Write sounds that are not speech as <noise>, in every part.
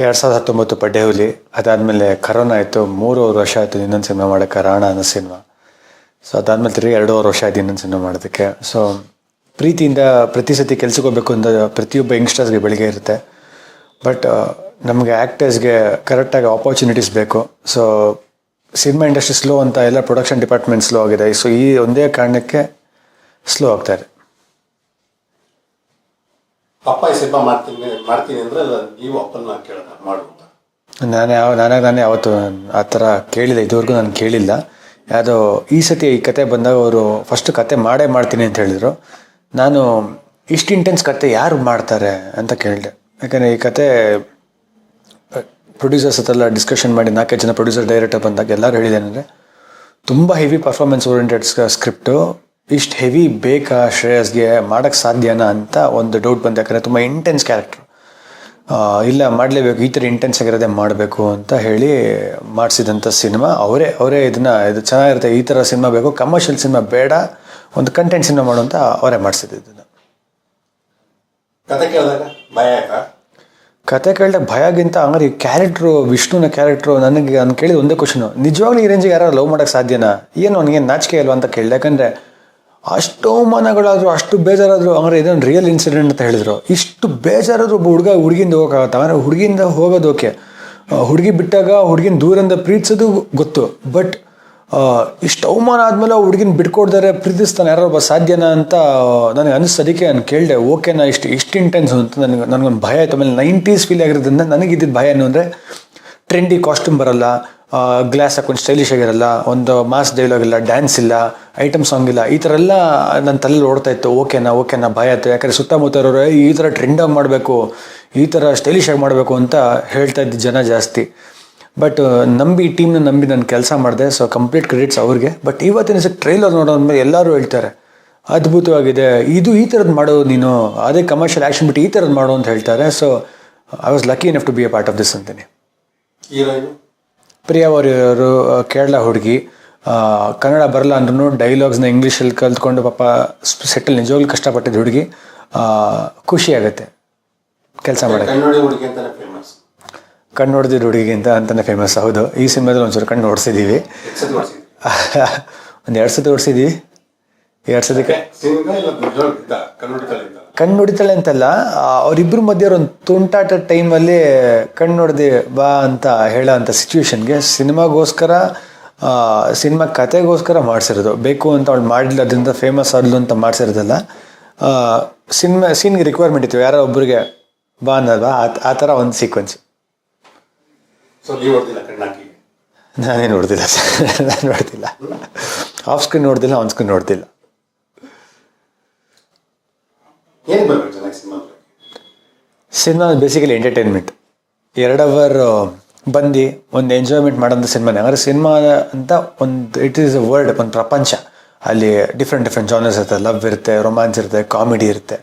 ಎರಡು ಸಾವಿರದ ಹತ್ತೊಂಬತ್ತು ಪಡ್ಡೆಹುಲಿ, ಅದಾದಮೇಲೆ ಕರೋನಾ ಆಯಿತು, ಮೂರುವರೆ ವರ್ಷ ಆಯಿತು ಇನ್ನೊಂದು ಸಿನಿಮಾ ಮಾಡೋಕ್ಕೆ ರಾಣ ಅನ್ನೋ ಸಿನಿಮಾ. ಸೊ ಅದಾದಮೇಲೆ ತಿರುಗಿ ಎರಡೂವರೆ ವರ್ಷ ಆಯಿತು ಇನ್ನೊಂದು ಸಿನಿಮಾ ಮಾಡೋದಕ್ಕೆ. ಸೊ ಪ್ರೀತಿಯಿಂದ ಪ್ರತಿ ಸತಿ ಕೆಲ್ಸಕ್ಕೆ ಹೋಗ್ಬೇಕು ಅಂತ ಪ್ರತಿಯೊಬ್ಬ ಯಂಗ್ಸ್ಟರ್ಸ್ಗೆ ಬೆಳಿಗ್ಗೆ ಇರುತ್ತೆ. ಬಟ್ ನಮಗೆ ಆ್ಯಕ್ಟರ್ಸ್ಗೆ ಕರೆಕ್ಟಾಗಿ ಆಪರ್ಚುನಿಟೀಸ್ ಬೇಕು. ಸೊ ಸಿನಿಮಾ ಇಂಡಸ್ಟ್ರಿ ಸ್ಲೋ ಅಂತ ಎಲ್ಲ ಪ್ರೊಡಕ್ಷನ್ ಡಿಪಾರ್ಟ್ಮೆಂಟ್ ಸ್ಲೋ ಆಗಿದೆ. ಸೊ ಈ ಒಂದೇ ಕಾರಣಕ್ಕೆ ಸ್ಲೋ ಆಗ್ತಾ ಇದೆ. ಅಪ್ಪ, ಈ ಸಿನಿಮಾ ಮಾಡ್ತೀನಿ ಮಾಡ್ತೀನಿ ಅಂದ್ರೆ ನೀವು ಅಪ್ಪನ ಕೇಳಿದ ಮಾಡು ಅಂತ. ನಾನು ಯಾವ ನಾನಾಗ ನಾನೇ ಅವತ್ತು ಆ ಥರ ಕೇಳಿದೆ ಇದುವರೆಗೂ ನಾನು ಕೇಳಿಲ್ಲ. ಯಾವುದೋ ಈ ಸತಿ ಈ ಕತೆ ಬಂದಾಗ ಅವರು ಫಸ್ಟ್ ಕತೆ ಮಾಡೇ ಮಾಡ್ತೀನಿ ಅಂತ ಹೇಳಿದರು. ನಾನು ಇಷ್ಟು ಇಂಟೆನ್ಸ್ ಕತೆ ಯಾರು ಮಾಡ್ತಾರೆ ಅಂತ ಕೇಳಿದೆ. ಯಾಕಂದರೆ ಈ ಕತೆ ಪ್ರೊಡ್ಯೂಸರ್ಸ್ ಹತ್ತೆಲ್ಲ ಡಿಸ್ಕಷನ್ ಮಾಡಿ ನಾಲ್ಕೈದು ಜನ ಪ್ರೊಡ್ಯೂಸರ್ ಡೈರೆಕ್ಟರ್ ಬಂದಾಗ ಎಲ್ಲರೂ ಹೇಳಿದ್ದೇನೆಂದರೆ ತುಂಬ ಹೆವಿ ಪರ್ಫಾರ್ಮೆನ್ಸ್ ಓರಿಯೆಂಟೆಡ್ ಸ್ಕ್ರಿಪ್ಟು ಇಷ್ಟು ಹೆವಿ ಬೇಕಾ ಶ್ರೇಯಸ್ಗೆ ಮಾಡೋಕ್ಕೆ ಸಾಧ್ಯನಾ ಅಂತ ಒಂದು ಡೌಟ್ ಬಂತು. ಯಾಕಂದರೆ ತುಂಬ ಇಂಟೆನ್ಸ್ ಕ್ಯಾರೆಕ್ಟ್ರು ಇಲ್ಲ ಮಾಡಲೇಬೇಕು ಈ ಥರ ಇಂಟೆನ್ಸ್ ಆಗಿರೋದೇ ಮಾಡಬೇಕು ಅಂತ ಹೇಳಿ ಮಾಡಿಸಿದಂಥ ಸಿನಿಮಾ. ಅವರೇ ಅವರೇ ಇದನ್ನು ಇದು ಚೆನ್ನಾಗಿರುತ್ತೆ ಈ ಥರ ಸಿನಿಮಾ ಬೇಕು ಕಮರ್ಷಿಯಲ್ ಸಿನಿಮಾ ಬೇಡ ಒಂದು ಕಂಟೆಂಟ್ ಸಿನಿಮಾ ಮಾಡು ಅಂತ ಅವರೇ ಮಾಡಿಸಿದ್ದು ಇದನ್ನು. ಕೇಳಿದಾಗ ಕತೆ ಕೇಳಿದಾಗ ಭಯಗಿಂತ ಹಂಗಾರೆ ಈ ಕ್ಯಾರೆಕ್ಟ್ರು ವಿಷ್ಣುನ ಕ್ಯಾರೆಕ್ಟ್ರು ನನಗೆ ನಾನು ಕೇಳಿದ ಒಂದೇ ಕ್ವಶನು ನಿಜವಾಗ್ಲೂ ಈ ರೇಂಜಿಗೆ ಯಾರು ಲವ್ ಮಾಡೋಕ್ಕೆ ಸಾಧ್ಯನಾ? ಏನು ನನಗೆ ನಾಚಿಕೆ ಅಲ್ವಾ ಅಂತ ಕೇಳಿದೆ. ಯಾಕಂದರೆ ಅಷ್ಟು ಅವಮಾನಗಳಾದರೂ ಅಷ್ಟು ಬೇಜಾರಾದರೂ ಅಂದರೆ ಇದೊಂದು ರಿಯಲ್ ಇನ್ಸಿಡೆಂಟ್ ಅಂತ ಹೇಳಿದ್ರು. ಇಷ್ಟು ಬೇಜಾರಾದರೂ ಒಬ್ಬ ಹುಡುಗ ಹುಡುಗಿಂದ ಹೋಗೋಕ್ಕಾಗತ್ತೆ? ಅಂದರೆ ಹುಡುಗಿಯಿಂದ ಹೋಗೋದು ಓಕೆ. ಹುಡುಗಿ ಬಿಟ್ಟಾಗ ಹುಡುಗಿನ ದೂರಿಂದ ಪ್ರೀತಿಸೋದು ಗೊತ್ತು. ಬಟ್ ಇಷ್ಟು ಅವಮಾನ ಆದಮೇಲೆ ಹುಡುಗಿನ ಬಿಟ್ಕೊಡ್ದಾರೆ, ಪ್ರೀತಿಸ್ತಾನೆ ಯಾರೋ ಒಬ್ಬ ಸಾಧ್ಯನಾ ಅಂತ ನನಗೆ ಅನಿಸ್ತು ಅದಕ್ಕೆ ನಾನು ಕೇಳಿದೆ, ಓಕೆನಾ, ಇಷ್ಟು ಇಷ್ಟು ಇಂಟೆನ್ಸ್ ಅಂತ ನನಗೆ, ನನಗೊಂದು ಭಯ ಆಯ್ತು. ಆಮೇಲೆ ನೈಂಟೀಸ್ ಫೀಲ್ ಆಗಿರೋದ್ರಿಂದ ನನಗಿದ್ದಿದ್ದು ಭಯ ಏನು ಅಂದರೆ ಟ್ರೆಂಡಿ ಕಾಸ್ಟ್ಯೂಮ್ ಬರಲ್ಲ. ಗ್ಲಾಸ್ ಹಾಕೊಂಡು ಸ್ಟೈಲಿಶ್ ಆಗಿರಲ್ಲ ಒಂದು ಮಾಸ್ ಡೈಲಾಗ್ ಇಲ್ಲ ಡ್ಯಾನ್ಸ್ ಇಲ್ಲ ಐಟಮ್ ಸಾಂಗ್ ಇಲ್ಲ ಈ ಥರ ಎಲ್ಲ ನನ್ನ ತಲೆಯಲ್ಲಿ ಓಡ್ತಾ ಇತ್ತು ಓಕೆನಾ ಓಕೆನಾ ಭಯ ಆಯಿತು. ಯಾಕಂದರೆ ಸುತ್ತಮುತ್ತ ಇರೋರು "ಏಯ್, ಈ ಥರ ಟ್ರೆಂಡಾಗಿ ಮಾಡಬೇಕು ಈ ಥರ ಸ್ಟೈಲಿಶ್ ಆಗಿ ಮಾಡಬೇಕು ಅಂತ ಹೇಳ್ತಾ ಇದ್ದ ಜನ ಜಾಸ್ತಿ. ಬಟ್ ನಂಬಿ ಟೀಮ್ನ ನಂಬಿ ನಾನು ಕೆಲಸ ಮಾಡಿದೆ ಸೊ ಕಂಪ್ಲೀಟ್ ಕ್ರೆಡಿಟ್ಸ್ ಅವ್ರಿಗೆ. ಬಟ್ ಇವತ್ತಿನ ಸಹ ಟ್ರೈಲರ್ ನೋಡೋದ್ಮೇಲೆ ಎಲ್ಲರೂ ಹೇಳ್ತಾರೆ ಅದ್ಭುತವಾಗಿದೆ ಇದು ಈ ಥರದ್ದು ಮಾಡೋ ನೀನು ಅದೇ ಕಮರ್ಷಿಯಲ್ ಆ್ಯಕ್ಷನ್ ಬಿಟ್ಟು ಈ ಥರದ್ದು ಮಾಡು ಅಂತ ಹೇಳ್ತಾರೆ. So I was lucky enough to be a part of this ಅಂತೀನಿ. ಹೀರೋಯಿನ್ ಪ್ರಿಯಾ ಕೇರಳ ಹುಡುಗಿ ಕನ್ನಡ ಬರಲ್ಲ ಅಂದ್ರೂ ಡೈಲಾಗ್ಸ್ನ ಇಂಗ್ಲೀಷಲ್ಲಿ ಕಲ್ತ್ಕೊಂಡು ಪಾಪ ಸೆಟ್ಟಲ್ ನಿಜವಾಗ್ಲೂ ಕಷ್ಟಪಟ್ಟಿದ್ದು ಹುಡುಗಿ ಖುಷಿ ಆಗುತ್ತೆ. ಕೆಲಸ ಮಾಡೋಕ್ಕೆ. ಕಣ್ಣು ಹೊಡೆದಿದ್ದು ಹುಡುಗಿಗಿಂತ ಅಂತಲೇ ಫೇಮಸ್ ಹೌದು. ಈ ಸಿನಿಮಾದಲ್ಲಿ ಒಂಚೂರು ಕಣ್ಣು ಹೊಡ್ಸಿದ್ದೀವಿ ಮಾಡಿಸಿದ್ವಿ ಒಂದು ಎರಡು ಸತಿ ಹೊಡ್ಸಿದ್ದೀವಿ <laughs> ಎರಡು ಸತಿ ಕಣ್ಣು ಹೊಡಿತಾಳೆ ಅಂತಲ್ಲ ಅವರಿಬ್ಬರು ಅವ್ರಿಬ್ರ ಮಧ್ಯೆ ಒಂದು ತುಂಟಾಟ ಟೈಮಲ್ಲಿ ಕಣ್ಣು ನೋಡಿದೆ ಬಾ ಅಂತ ಹೇಳೋ ಅಂಥ ಸಿಚುವೇಶನ್ಗೆ ಸಿನಿಮಾಗೋಸ್ಕರ ಸಿನಿಮಾ ಕತೆಗೋಸ್ಕರ ಮಾಡಿಸಿರೋದು. ಬೇಕು ಅಂತ ಅವಳು ಮಾಡಲಿಲ್ಲ ಅದರಿಂದ ಫೇಮಸ್ ಆದ್ಲು ಅಂತ ಮಾಡಿಸಿರೋದಲ್ಲ. ಸಿನಿಮಾ ಸೀನ್ಗೆ ರಿಕ್ವೈರ್ಮೆಂಟ್ ಇತ್ತು. ಯಾರೋ ಒಬ್ಬರಿಗೆ ಬಾ ಅನ್ನಲ್ವಾ ಆ ಆ ಥರ ಒಂದು ಸೀಕ್ವೆನ್ಸ್ ನಾನೇನು ನೋಡ್ತಿಲ್ಲ ಸರ್. ನಾನು ನೋಡ್ದಿಲ್ಲ ಆಫ್ ಸ್ಕ್ರೀನ್ ನೋಡ್ದಿಲ್ಲ ಆನ್ ಸ್ಕ್ರೀನ್ ನೋಡ್ದಿಲ್ಲ ಏನ್ ಬರ್ಬೇಕು ಚೆನ್ನಾಗಿ ಸಿನಿಮಾ ಸಿನಿಮಾ ಬೇಸಿಕಲಿ ಎಂಟರ್ಟೈನ್ಮೆಂಟ್ ಎರಡು ಅವರ್ ಬಂದು ಒಂದು ಎಂಜಾಯ್ಮೆಂಟ್ ಮಾಡೋಂಥ ಸಿನಿಮಾನೇ ಅಂದರೆ ಸಿನಿಮಾ ಅಂತ ಒಂದು ಇಟ್ ಈಸ್ ಅ ವರ್ಲ್ಡ್ ಒಂದು ಪ್ರಪಂಚ. ಅಲ್ಲಿ ಡಿಫ್ರೆಂಟ್ ಡಿಫ್ರೆಂಟ್ ಜಾನರ್ಸ್ ಇರುತ್ತೆ. ಲವ್ ಇರುತ್ತೆ ರೊಮ್ಯಾನ್ಸ್ ಇರುತ್ತೆ ಕಾಮಿಡಿ ಇರುತ್ತೆ.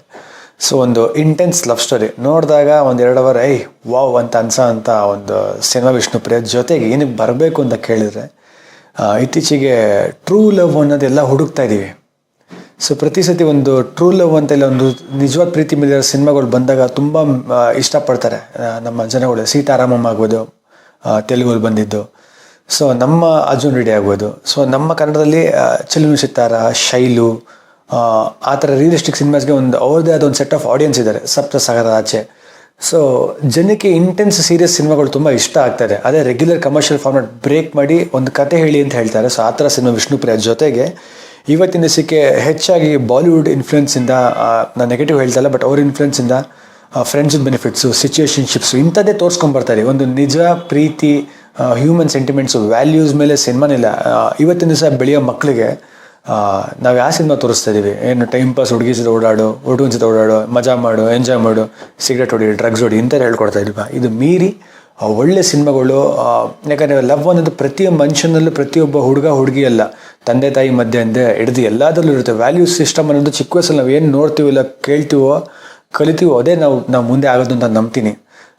ಸೊ ಒಂದು ಇಂಟೆನ್ಸ್ ಲವ್ ಸ್ಟೋರಿ ನೋಡಿದಾಗ ಒಂದು ಎರಡು ಅವರ್ ಐ ವಾವ್ ಅಂತ ಅನ್ಸೋ ಅಂತ ಒಂದು ಸಿನಿಮಾ ವಿಷ್ಣುಪ್ರಿಯ ಜೊತೆಗೆ ಏನಕ್ಕೆ ಬರಬೇಕು ಅಂತ ಕೇಳಿದರೆ ಇತ್ತೀಚೆಗೆ ಟ್ರೂ ಲವ್ ಅನ್ನೋದೆಲ್ಲ ಹುಡುಕ್ತಾ ಇದ್ದೀವಿ. ಸೊ ಪ್ರತಿ ಸತಿ ಒಂದು ಟ್ರೂ ಲವ್ ಅಂತ ಇಲ್ಲ ಒಂದು ನಿಜವಾದ ಪ್ರೀತಿ ಮೇಲೆ ಸಿನಿಮಾಗಳು ಬಂದಾಗ ತುಂಬ ಇಷ್ಟಪಡ್ತಾರೆ ನಮ್ಮ ಜನಗಳು. ಸೀತಾರಾಮಮ್ಮ ಆಗ್ಬೋದು ತೆಲುಗಲ್ಲಿ ಬಂದಿದ್ದು. ಸೊ ನಮ್ಮ ಅರ್ಜುನ್ ರೆಡ್ಡಿ ಆಗ್ಬೋದು. ಸೊ ನಮ್ಮ ಕನ್ನಡದಲ್ಲಿ ಆ, ಚೆಲುವು ಸಿತಾರ ಶೈಲು ಆ, ಥರ ರಿಯಲಿಸ್ಟಿಕ್ ಸಿನಿಮಾಸ್ಗೆ ಒಂದು ಅವ್ರದ್ದೇ ಆದ ಒಂದು ಸೆಟ್ ಆಫ್ ಆಡಿಯನ್ಸ್ ಇದ್ದಾರೆ ಸಪ್ತ ಸಾಗರ ಆಚೆ. ಸೊ ಜನಕ್ಕೆ ಇಂಟೆನ್ಸ್ ಸೀರಿಯಸ್ ಸಿನಿಮಾಗಳು ತುಂಬ ಇಷ್ಟ ಆಗ್ತದೆ. ಅದೇ ರೆಗ್ಯುಲರ್ ಕಮರ್ಷಿಯಲ್ ಫಾರ್ಮ್ಯಾಟ್ ಬ್ರೇಕ್ ಮಾಡಿ ಒಂದು ಕತೆ ಹೇಳಿ ಅಂತ ಹೇಳ್ತಾರೆ. ಸೊ ಆ ಥರ ಸಿನಿಮಾ ವಿಷ್ಣುಪ್ರಿಯ ಜೊತೆಗೆ ಇವತ್ತಿನ ದಿವಸಕ್ಕೆ ಹೆಚ್ಚಾಗಿ ಬಾಲಿವುಡ್ ಇನ್ಫ್ಲುಯೆನ್ಸಿಂದ ನಾನು ನೆಗೆಟಿವ್ ಹೇಳ್ತಾ ಇಲ್ಲ ಬಟ್ ಅವ್ರ ಇನ್ಫ್ಲುಯೆನ್ಸಿಂದ ಫ್ರೆಂಡ್ಸ್ ಬೆನಿಫಿಟ್ಸು ಸಿಚುಯೇಷನ್ಶಿಪ್ಸು ಇಂಥದ್ದೇ ತೋರಿಸ್ಕೊಂಬರ್ತಾರೆ ಒಂದು ನಿಜ, ಪ್ರೀತಿ ಹ್ಯೂಮನ್ ಸೆಂಟಿಮೆಂಟ್ಸು ವ್ಯಾಲ್ಯೂಸ್ ಮೇಲೆ ಸಿನಿಮಾನಿಲ್ಲ ಇವತ್ತಿನ ದಿವಸ ಬೆಳೆಯೋ ಮಕ್ಕಳಿಗೆ ನಾವು ಯಾವ ಸಿನಿಮಾ ತೋರಿಸ್ತಾ ಇದ್ದೀವಿ ಏನು ಟೈಮ್ ಪಾಸ್ ಹುಡುಗಿ ಜೊತೆ ಓಡಾಡು, ಹುಡುಗನ ಜೊತೆ ಓಡಾಡು, ಮಜಾ ಮಾಡು ಎಂಜಾಯ್ ಮಾಡು ಸಿಗರೇಟ್ ಹೊಡಿ ಡ್ರಗ್ಸ್ ಹೊಡಿ ಇಂಥದ್ದು ಹೇಳ್ಕೊಡ್ತಾ ಇದ್ವಾ. ಇದು ಮೀರಿ ಒಳ್ಳೆ ಸಿನಿಮಾಗಳು ಯಾಕಂದರೆ ಲವ್ ಅನ್ನೋದು ಪ್ರತಿಯೊಬ್ಬ ಮನುಷ್ಯನಲ್ಲೂ ಪ್ರತಿಯೊಬ್ಬ ಹುಡುಗ ಹುಡುಗಿ ಅಲ್ಲ ತಂದೆ, ತಾಯಿ ಮಧ್ಯೆ ಅಂದೆ ಹಿಡಿದು ಎಲ್ಲದರಲ್ಲೂ ಇರುತ್ತೆ. ವ್ಯಾಲ್ಯೂ ಸಿಸ್ಟಮ್ ಅನ್ನೋದು ಚಿಕ್ಕ ವಯಸ್ಸಲ್ಲಿ ನಾವು ಏನು ನೋಡ್ತೀವೋ ಇಲ್ಲ ಕೇಳ್ತೀವೋ, ಕಲಿತೀವೋ, ಅದೇ ನಾವು ನಾವು ಮುಂದೆ ಆಗೋದು ಅಂತ ನಂಬ್ತೀನಿ.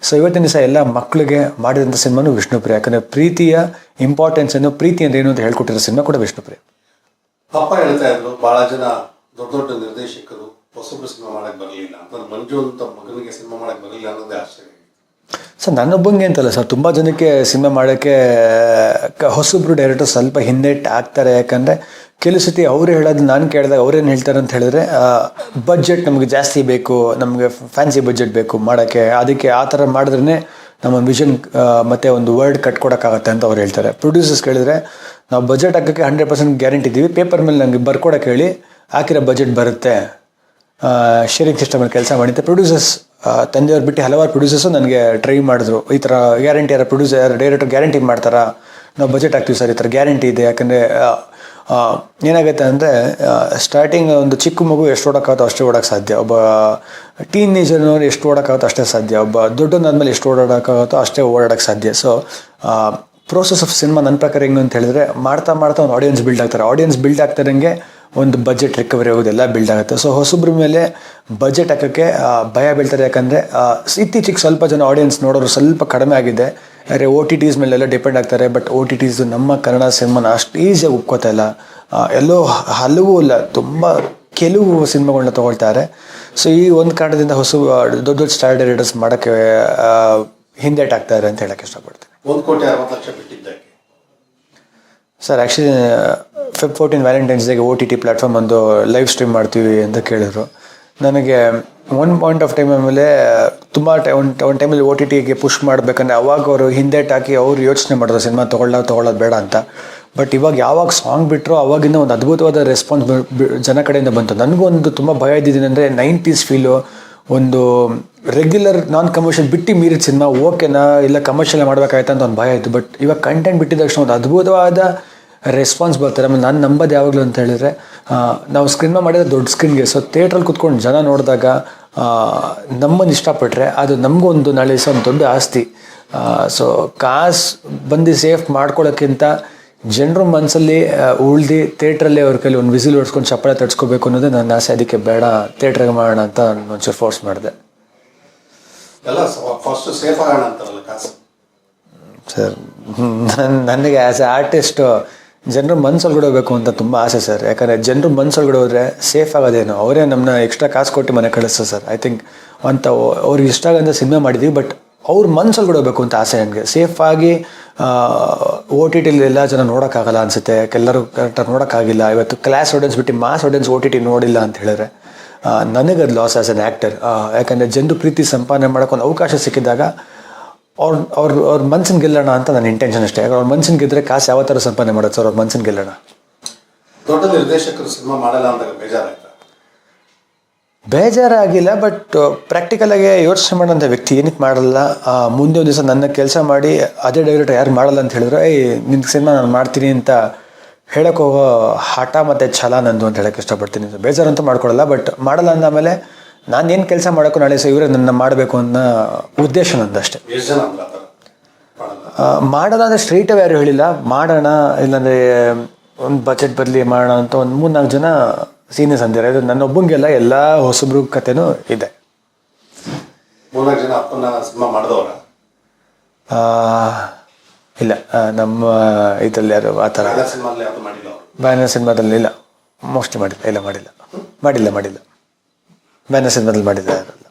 ಸೊ ಇವತ್ತಿನ ದಿವಸ ಎಲ್ಲ ಮಕ್ಕಳಿಗೆ ಮಾಡಿದಂಥ ಸಿನಿಮಾನು ವಿಷ್ಣುಪ್ರಿಯ. ಯಾಕಂದರೆ ಪ್ರೀತಿಯ ಇಂಪಾರ್ಟೆನ್ಸ್ ಇಂಪಾರ್ಟೆನ್ಸನ್ನು ಪ್ರೀತಿ ಅಂದ್ರೆ ಏನು ಅಂತ ಹೇಳ್ಕೊಟ್ಟಿರೋ ಸಿನಿಮಾ ಕೂಡ ವಿಷ್ಣುಪ್ರಿಯ. ಅಪ್ಪ ಹೇಳ್ತಾ ಇದ್ರು, ಬಹಳ ಜನ ದೊಡ್ಡ ದೊಡ್ಡ ನಿರ್ದೇಶಕರು ಹೊಸಬ್ರು ಸಿನಿಮಾ ಮಾಡಕ್ಕೆ ಬರಲಿಲ್ಲ ಅಂತ. ಮಂಜು ಅಂತ ಮಗನಿಗೆ ಸಿನಿಮಾ ಮಾಡಕ್ಕೆ ಬರಲಿಲ್ಲ ಅನ್ನೋದೇ ಆಶ್ಚರ್ಯ. ಸರ್ ನನ್ನೊಬ್ಬಂಗೆ ಅಂತಲ್ಲ ಸರ್, ತುಂಬ ಜನಕ್ಕೆ ಸಿನಿಮಾ ಮಾಡೋಕ್ಕೆ ಹೊಸಬ್ರು ಡೈರೆಕ್ಟರ್ ಸ್ವಲ್ಪ ಹಿಂದೆಟ್ಟು ಆಗ್ತಾರೆ. ಯಾಕಂದರೆ ಕೆಲವು ಸತಿ ಅವ್ರು ಹೇಳೋದು ನಾನು ಕೇಳಿದಾಗ ಅವ್ರೇನು ಹೇಳ್ತಾರೆ ಅಂತ ಹೇಳಿದ್ರೆ ಬಜೆಟ್ ನಮಗೆ ಜಾಸ್ತಿ ಬೇಕು, ನಮಗೆ ಫ್ಯಾನ್ಸಿ ಬಜೆಟ್ ಬೇಕು ಮಾಡೋಕ್ಕೆ. ಅದಕ್ಕೆ ಆ ಥರ ಮಾಡಿದ್ರೇ ನಮ್ಮ ವಿಷನ್ ಮತ್ತು ಒಂದು ವರ್ಡ್ ಕಟ್ಕೊಡೋಕ್ಕಾಗತ್ತೆ ಅಂತ ಅವ್ರು ಹೇಳ್ತಾರೆ. ಪ್ರೊಡ್ಯೂಸರ್ಸ್ ಕೇಳಿದ್ರೆ, ನಾವು ಬಜೆಟ್ ಹಾಕೋಕ್ಕೆ ಹಂಡ್ರೆಡ್ ಪರ್ಸೆಂಟ್ ಗ್ಯಾರಂಟಿ ಇದ್ದೀವಿ. ಪೇಪರ್ ಮೇಲೆ ನನಗೆ ಬರ್ಕೊಡಕ್ಕೆ ಹೇಳಿ ಹಾಕಿರೋ ಬಜೆಟ್ ಬರುತ್ತೆ. ಶೇರಿಂಗ್ ಸಿಸ್ಟಮಲ್ಲಿ ಕೆಲಸ ಮಾಡಿದ್ದೆ ಪ್ರೊಡ್ಯೂಸರ್ಸ್ ತಂದೆಯವ್ರು ಬಿಟ್ಟು ಹಲವಾರು ಪ್ರೊಡ್ಯೂಸರ್ಸು ನನಗೆ ಟ್ರೈ ಮಾಡಿದ್ರು. ಈ ಥರ ಗ್ಯಾರಂಟಿ ಯಾರು ಪ್ರೊಡ್ಯೂಸರ್ ಡೈರೆಕ್ಟರ್ ಗ್ಯಾರಂಟಿ ಮಾಡ್ತಾರಾ? ನಾವು ಬಜೆಟ್ ಹಾಕ್ತೀವಿ ಸರ್ ಈ ಥರ ಗ್ಯಾರಂಟಿ ಇದೆ. ಯಾಕಂದರೆ ಏನಾಗುತ್ತೆ ಅಂದರೆ ಸ್ಟಾರ್ಟಿಂಗ್ ಒಂದು ಚಿಕ್ಕ ಮಗು ಎಷ್ಟು ಓಡೋಕ್ಕಾಗುತ್ತೋ ಅಷ್ಟೇ ಓಡೋಕ್ಕೆ ಸಾಧ್ಯ. ಒಬ್ಬ ಟೀನೇಜರ್ನವ್ರು ಎಷ್ಟು ಓಡೋಕ್ಕಾಗುತ್ತೋ ಅಷ್ಟೇ ಸಾಧ್ಯ. ಒಬ್ಬ ದೊಡ್ಡನಾದ್ಮೇಲೆ ಎಷ್ಟು ಓಡಾಡೋಕ್ಕಾಗುತ್ತೋ ಅಷ್ಟೇ ಓಡಾಡೋಕ್ಕೆ ಸಾಧ್ಯ. ಸೊ ಪ್ರೋಸೆಸ್ ಆಫ್ ಸಿನಿಮಾ ನನ್ನ ಪ್ರಕಾರ ಹೆಂಗೆ ಅಂತ ಹೇಳಿದ್ರೆ ಮಾಡ್ತಾ ಮಾಡ್ತಾ ಒಂದು ಆಡಿಯನ್ಸ್ ಬಿಲ್ಡ್ ಆಗ್ತಾರೆ. ಆಡಿಯನ್ಸ್ ಬಿಲ್ಡ್ ಆಗ್ತಾರಂಗೆ ಒಂದು ಬಜೆಟ್ ರಿಕವರಿ ಆಗೋದೆಲ್ಲ ಬಿಲ್ಡ್ ಆಗುತ್ತೆ. ಸೊ ಹೊಸಬ್ರ ಮೇಲೆ ಬಜೆಟ್ ಹಾಕೋಕ್ಕೆ ಭಯ ಬೀಳ್ತಾರೆ. ಯಾಕಂದರೆ ಇತ್ತೀಚೆಗೆ ಸ್ವಲ್ಪ ಜನ ಆಡಿಯನ್ಸ್ ನೋಡೋರು ಸ್ವಲ್ಪ ಕಡಿಮೆ ಆಗಿದೆ. ಯಾರೆ ಓ ಟಿ ಟೀಸ್ ಮೇಲೆಲ್ಲ ಡಿಪೆಂಡ್ ಆಗ್ತಾರೆ. ಬಟ್ ಓ ಟಿ ಟೀಸ್ ನಮ್ಮ ಕನ್ನಡ ಸಿನಿಮಾನ ಅಷ್ಟು ಈಸಿಯಾಗಿ ಒಪ್ಕೋತಾ ಇಲ್ಲ. ಎಲ್ಲೋ ಹಲವು ಇಲ್ಲ ತುಂಬ ಕೆಲವು ಸಿನಿಮಾಗಳನ್ನ ತೊಗೊಳ್ತಾರೆ. ಸೊ ಈ ಒಂದು ಕಾರಣದಿಂದ ಹೊಸ ದೊಡ್ಡ ದೊಡ್ಡ ಸ್ಟಾರ್ ಡೈರೆಕ್ಟರ್ಸ್ ಮಾಡೋಕ್ಕೆ ಹಿಂದೇಟಾಗ್ತಾರೆ ಅಂತ ಹೇಳಕ್ಕೆ ಇಷ್ಟಪಡ್ತೀನಿ. ಒಂದು ಕೋಟಿ ಅರವತ್ತು lakh ಬಿಟ್ಟಿದ್ದಕ್ಕೆ sir actually Feb fourteen Valentine's ಡೇಗೆ ಓ ಟಿ ಟಿ ಪ್ಲಾಟ್ಫಾರ್ಮ್ ಒಂದು ಲೈವ್ ಸ್ಟ್ರೀಮ್ ಮಾಡ್ತೀವಿ ಅಂತ ಕೇಳಿದ್ರು. ನನಗೆ ಒನ್ ಪಾಯಿಂಟ್ ಆಫ್ ಟೈಮ್ ಆಮೇಲೆ ತುಂಬ ಟೈ, ಒಂದು ಒಂದು ಟೈಮಲ್ಲಿ ಓ ಟಿ ಟಿಗೆ ಪುಷ್ ಮಾಡಬೇಕಂದ್ರೆ ಅವಾಗ ಅವರು ಹಿಂದೆ ಹಾಕಿ ಅವ್ರು ಯೋಚನೆ ಮಾಡಿದ್ರು ಸಿನಿಮಾ ತೊಗೊಳ್ಳೋ, ತೊಗೊಳ್ಳೋದು ಬೇಡ ಅಂತ. ಬಟ್ ಇವಾಗ ಯಾವಾಗ ಸಾಂಗ್ ಬಿಟ್ಟರು ಅವಾಗಿಂದ ಒಂದು ಅದ್ಭುತವಾದ ರೆಸ್ಪಾನ್ಸ್ ಜನ ಕಡೆಯಿಂದ ಬಂತು. ನನಗೂ ಒಂದು ತುಂಬ ಭಯ ಇದ್ದಿದ್ದೀನಿ ಅಂದರೆ ನೈಂಟೀಸ್ ಫೀಲು ಒಂದು ರೆಗ್ಯುಲರ್ ನಾನ್ ಕಮರ್ಷಿಯಲ್ ಬಿಟ್ಟು ಮೀರಿದ ಸಿನಿಮಾ ಓಕೆನಾ, ಇಲ್ಲ ಕಮರ್ಷಿಯಲ್ ಮಾಡಬೇಕಾಯ್ತಾ ಅಂತ ಒಂದು ಭಯ ಇತ್ತು. ಬಟ್ ಇವಾಗ ಕಂಟೆಂಟ್ ಬಿಟ್ಟಿದ ತಕ್ಷಣ ಒಂದು ಅದ್ಭುತವಾದ ರೆಸ್ಪಾನ್ಸ್ ಬರ್ತಾರೆ ಆಮೇಲೆ ನಾನು ನಂಬೋದು ಯಾವಾಗಲೂ ಅಂತ ಹೇಳಿದ್ರೆ ನಾವು ಸ್ಕ್ರೀನ್ ಮಾಡಿದ್ರೆ ದೊಡ್ಡ ಸ್ಕ್ರೀನ್ಗೆ ಸೊ ಥಿಯೇಟ್ರಲ್ಲಿ ಕುತ್ಕೊಂಡು ಜನ ನೋಡಿದಾಗ ನಮ್ಮನ್ನು ಇಷ್ಟಪಟ್ಟರೆ ಅದು ನಮಗೊಂದು ಒಂದು ನಾಳೆ ದಿವಸ ಒಂದು ದೊಡ್ಡ ಆಸ್ತಿ ಸೊ ಕಾಸು ಬಂದು ಸೇಫ್ ಮಾಡ್ಕೊಳ್ಳೋಕ್ಕಿಂತ ಜನರು ಮನಸ್ಸಲ್ಲಿ ಉಳ್ದು ಥಿಯೇಟ್ರಲ್ಲೇ ಅವ್ರ ಕೈಲಿ ಒಂದು ವಿಸಿಲ್ ಹೊಡ್ಸ್ಕೊಂಡು ಚಪ್ಪಳೆ ತಡ್ಸ್ಕೋಬೇಕು ಅನ್ನೋದೇ ನನ್ನ ಆಸೆ. ಅದಕ್ಕೆ ಬೇಡ ಥಿಯೇಟ್ರಿಗೆ ಮಾಡೋಣ ಅಂತ ನಾನು ಒಂಚೂರು ಫೋರ್ಸ್ ಮಾಡಿದೆ. ಸರ್ ನನಗೆ ಆ್ಯಸ್ ಎ ಆರ್ಟಿಸ್ಟ್ ಜನರ ಮನ್ಸೊಳಗಡೆ ಹೋಗ್ಬೇಕು ಅಂತ ತುಂಬ ಆಸೆ ಸರ್. ಯಾಕಂದರೆ ಜನರು ಮನ್ಸೊಳಗಡೆ ಹೋದರೆ ಸೇಫ್ ಆಗೋದೇನು. ಅವರೇ ನಮ್ಮನ್ನ ಎಕ್ಸ್ಟ್ರಾ ಕಾಸು ಕೊಟ್ಟು ಮನೆ ಕಳಿಸ್ತಾರೆ ಸರ್. ಐ ಥಿಂಕ್ ಅಂತ ಅವ್- ಅವ್ರಿಗೆ ಇಷ್ಟ ಆಗಂತ ಸಿನಿಮಾ ಮಾಡಿದ್ವಿ ಬಟ್ ಅವ್ರ ಮನ್ಸೊಳಗಡೆ ಹೋಗ್ಬೇಕು ಅಂತ ಆಸೆ ನನಗೆ. ಸೇಫಾಗಿ ಓ ಟಿ ಟಿಲಿ ಎಲ್ಲ ಜನ ನೋಡೋಕ್ಕಾಗಲ್ಲ ಅನಿಸುತ್ತೆ. ಎಲ್ಲರೂ ಕರೆಕ್ಟಾಗಿ ನೋಡೋಕ್ಕಾಗಿಲ್ಲ. ಇವತ್ತು ಕ್ಲಾಸ್ ಆಡಿಯನ್ಸ್ ಬಿಟ್ಟು mass audience O T T ನೋಡಿಲ್ಲ ಅಂತ ಹೇಳಿದ್ರೆ ನನಗದು ಲಾಸ್ ಆಸ್ ಎನ್ ಆ್ಯಕ್ಟರ್ ಯಾಕಂದರೆ ಜನರು ಪ್ರೀತಿ ಸಂಪಾದನೆ ಮಾಡೋಕ್ಕೊಂದು ಅವಕಾಶ ಸಿಕ್ಕಿದಾಗ ಅವ್ರ ಅವ್ರ ಅವ್ರ ಮನ್ಸಿನ ಗೆಲ್ಲೋಣ ಅಂತ ನನ್ನ ಇಂಟೆನ್ಷನ್ ಅಷ್ಟೇ. ಅವ್ರ ಮನ್ಸಿನ ಗೆದ್ರೆ ಕಾಸು ಯಾವ ಥರ ಸಂಪಾದನೆ ಮಾಡೋದು ಸರ್ ಅವ್ರ ಮನ್ಸಿನ ಗೆಲ್ಲೋಣ. ದೊಡ್ಡ ನಿರ್ದೇಶಕರು ಸಿನಿಮಾ ಮಾಡಲ್ಲ ಅಂತ ಬೇಜಾರಾಯ್ತು? ಬೇಜಾರಾಗಿಲ್ಲ ಬಟ್ ಪ್ರಾಕ್ಟಿಕಲ್ ಆಗಿ ಯೋಚನೆ ಮಾಡೋಂಥ ವ್ಯಕ್ತಿ ಏನಕ್ಕೆ ಮಾಡಲ್ಲ? ಮುಂದೆ ಒಂದು ದಿವಸ ನನ್ನ ಕೆಲಸ ಮಾಡಿ ಅದೇ ಡೈರೆಕ್ಟರ್ ಯಾರು ಮಾಡಲ್ಲ ಅಂತ ಹೇಳಿದ್ರು ಏಯ್ ನಿನ್ನ ಸಿನಿಮಾ ನಾನು ಮಾಡ್ತೀನಿ ಅಂತ ಹೇಳಕ್ಕೆ ಹೋಗೋ ಹಠ ಮತ್ತು ಛಲ ನಂದು ಅಂತ ಹೇಳಕ್ಕೆ ಇಷ್ಟಪಡ್ತೀನಿ. ಬೇಜಾರಂತೂ ಮಾಡ್ಕೊಳ್ಳಲ್ಲ ಬಟ್ ಮಾಡಲ್ಲ ಅಂದಾಮೇಲೆ ನಾನು ಏನು ಕೆಲಸ ಮಾಡೋಕ್ಕೂ ನಾಳೆ ಸಹ ಇವರೇ ನನ್ನ ಮಾಡಬೇಕು ಅನ್ನೋ ಉದ್ದೇಶ ನಂದಷ್ಟೇ. ಮಾಡೋಣ ಅಂದರೆ ಸ್ಟ್ರೈಟ್ ಯಾರು ಹೇಳಿಲ್ಲ. ಮಾಡೋಣ ಇಲ್ಲಾಂದರೆ ಒಂದು ಬಜೆಟ್ ಬದಲಿ ಮಾಡೋಣ ಅಂತ ಒಂದು ಮೂರು ನಾಲ್ಕು ಜನ ಸೀನಿಯರ್ಸ್ ಅಂದಿರ ಇದು ನನ್ನ ಒಬ್ಬಂಗೆಲ್ಲ ಎಲ್ಲ ಹೊಸಬ್ರು ಕಥೆನೂ ಇದೆ. ಇಲ್ಲ ನಮ್ಮ ಇದರಲ್ಲಿ ಯಾರು ಆ ಥರ ಬ್ಯಾನರ್ ಸಿನಿಮಾದಲ್ಲಿ ಇಲ್ಲ. ಮೋಸ್ಟ್ಲಿ ಮಾಡಿಲ್ಲ ಇಲ್ಲ ಮಾಡಿಲ್ಲ. ಮಾಡಿಲ್ಲ ಮಾಡಿಲ್ಲ. ಬ್ಯಾನರ್ ಸಿನಿಮಾದಲ್ಲಿ ಮಾಡಿದ್ದಾರೆ.